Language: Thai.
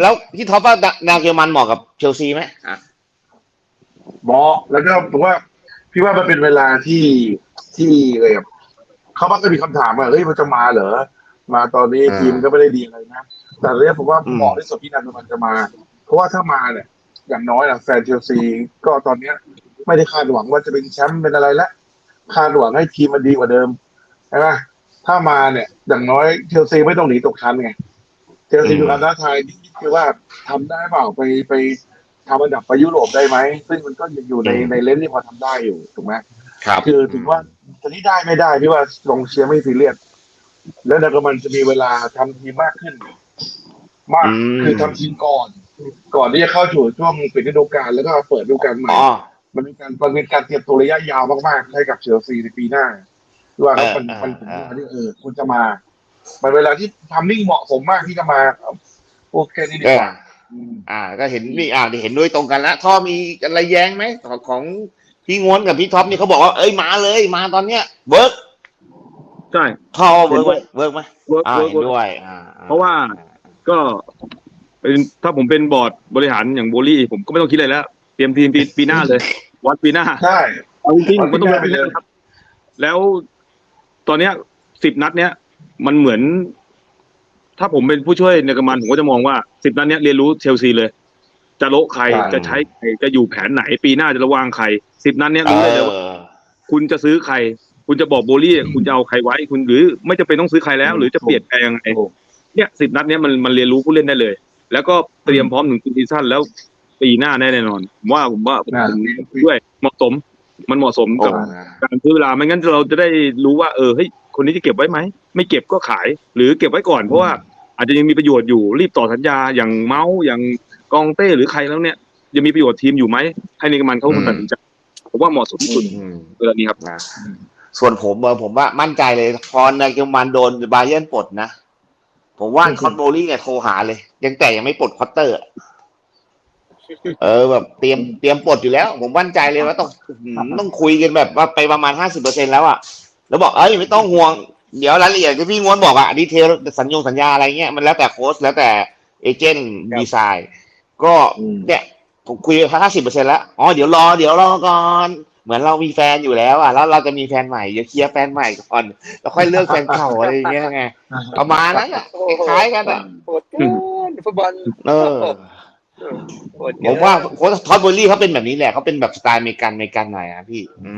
แล้วพี่ท็อปว่าแนวเยอรมันเหมาะกับเชลซีไหมอะเหมาะแล้วก็ผมว่า พี่ว่ามันเป็นเวลาที่ที่เลยแบบเขามักจะมีคำถามว่าเฮ้ยมันจะมาเหรอมาตอนนี้ทีมก็ไม่ได้ดีอะไรนะแต่เรื่องผมว่าเหมาะที่สุดที่นันมันจะมา เพราะว่าถ้ามาเนี่ย อย่างน้อยนะแฟนเชลซีก็ตอนเนี้ย ไม่ได้คาดหวังว่าจะเป็นแชมป์เป็นอะไรแล้วคาดหวังให้ทีมมันดีกว่าเดิมใช่ไหมถ้ามาเนี่ย อย่างน้อยเชลซีไม่ต้องหนีตกชั้นไง เชลซีมีความท้าทายที่คือว่าทำได้เปล่าไปไปทำอันดับไปยุโรปได้ไหม ซึ่งมันก็ยังอยู่ในในเลนส์ที่พอทำได้อยู่ถูกไหมครับ คือถึงว่าตอนนี้ได้ไม่ได้พี่ว่าลงเชียร์ไม่ซีเรียสแล้วแล้วก็มันจะมีเวลาทำทีมมากขึ้น มากอืมคือทำทีมก่อน ก่อนที่จะเข้าสู่ช่วงปิดฤดูกาลแล้วก็เปิดฤดูกาลใหม่อ๋อมันเป็นการมันเป็นการเตรียมตัวระยะยาวมากๆให้กับเชลซีในปีหน้าว่าเออมันเออมันถึงเออเวลาที่เออคุณจะมา มันเวลาที่ทำนิ่งเหมาะสมมากที่จะมาโอเคนี่ดีเอกอว่ามอ่า ก็เห็นนี่อ่าเห็นด้วยตรงกันแล้วท่อมีอะไรแย้งไหมของของพี่ง้วนกับพี่ท็อปนี่เขาบอกว่าเอ้ยมาเลยมาตอนเนี้ยเวิร์กใช่ท่อเวิร์กไหมเวิร์กไหมเวิร์กอ่าเวิร์กเห็นด้วยอ่าเพราะว่าก็เป็นถ้าผมเป็นบอร์ดบริหารอย่างโบลี่ ผมก็ไม่ต้องคิดอะไรแล้ว เตรียมทีมปีปีหน้าเลย วัดปีหน้าใช่เอาจริงวัดๆมันต้องปีหน้าไปเลยครับ แล้วตอนเนี้ยสิบนัดเนี้ย มันเหมือน ถ้าผมเป็นผู้ช่วยในกรรมันผมก็จะมองว่าสิบนัดเนี้ยเรียนรู้เชลซีเลย จะโละใครใช่ จะใช้ใครจะอยู่แผนไหน ปีหน้าจะระวางใครสิบนัดเนี้ยเอรู้เลยเลยว่าอคุณจะซื้อใคร คุณจะบอกโบลี่ คุณจะเอาใครไว้ คุณหรือไม่จะเป็นต้องซื้อใครแล้ว หรือจะเปลี่ยนแปลงยังไงถูก เนี่ยสิบนัดเนี้ยมันมันเรียนรู้ผู้เล่นได้เลย แล้วก็เตรียมพร้อมถึงซีซั่นแล้วปีหน้าแน่แน่นอนผมว่าผมว่าผมน่าผมด้วยเหมาะสม มันเหมาะสมโอ้กับ การซื้อเวลาไม่งั้นเราจะได้รู้ว่าเออเฮ้ย คนนี้จะเก็บไว้ไหม ไม่เก็บก็ขาย หรือเก็บไว้ก่อนเพราะว่าอาจจะยังมีประโยชน์อยู่รีบต่อสัญญาอย่างเมาส์อย่างกองเต้หรือใครแล้วเนี่ยยังมีประโยชน์ทีมอยู่ไหมให้ในกรรมันเขาตัดสินใจผมว่าเหมาะสมที่สุดอืมเวลานี้ครับนะส่วนผมเออผมว่ามั่นใจเลย พอในเกมมันโดนบาเยิร์นปลดนะผมว่าคอนโบลี่เนี่ยโทรหาเลย ยังแต่ยังไม่ปลดคอตเตอร์อะเออแบบเตรียมเตรียมปลดอยู่แล้ว ผมมั่นใจเลยว่าต้องอื้อหือต้องคุยกันแบบว่าไปประมาณห้าสิบเปอร์เซ็นแล้วอะ แล้วบอกเอ้ยไม่ต้องห่วง เดี๋ยวรายละเอียดที่พี่ง้วนบอกอะดีเทลสัญญงสัญญาอะไรเงี้ยมันแล้วแต่โค้ชแล้วแต่เอเจนต์ดีไซน์ก็อืมเนี่ยผมคุยห้าสิบเปอร์เซ็นแล้วอ๋อเดี๋ยวรอเดี๋ยวรอก่อนเหมือนเรามีแฟนอยู่แล้วอะแล้วเราจะมีแฟนใหม่เดี๋ยวเคลียร์แฟนใหม่ก่อนแล้วค่อยเลือกแฟนเก่าอะไรอย่างเงี้ยไงประมาณนั้นอะคล้ายกันอะโหดเกินฟุตบอลเออโหดเกินผมว่าโค้ชท็อตโบลี่เขาเป็นแบบนี้แหละเขาเป็นแบบสไตล์อเมริกันอเมริกันหน่อยอะพี่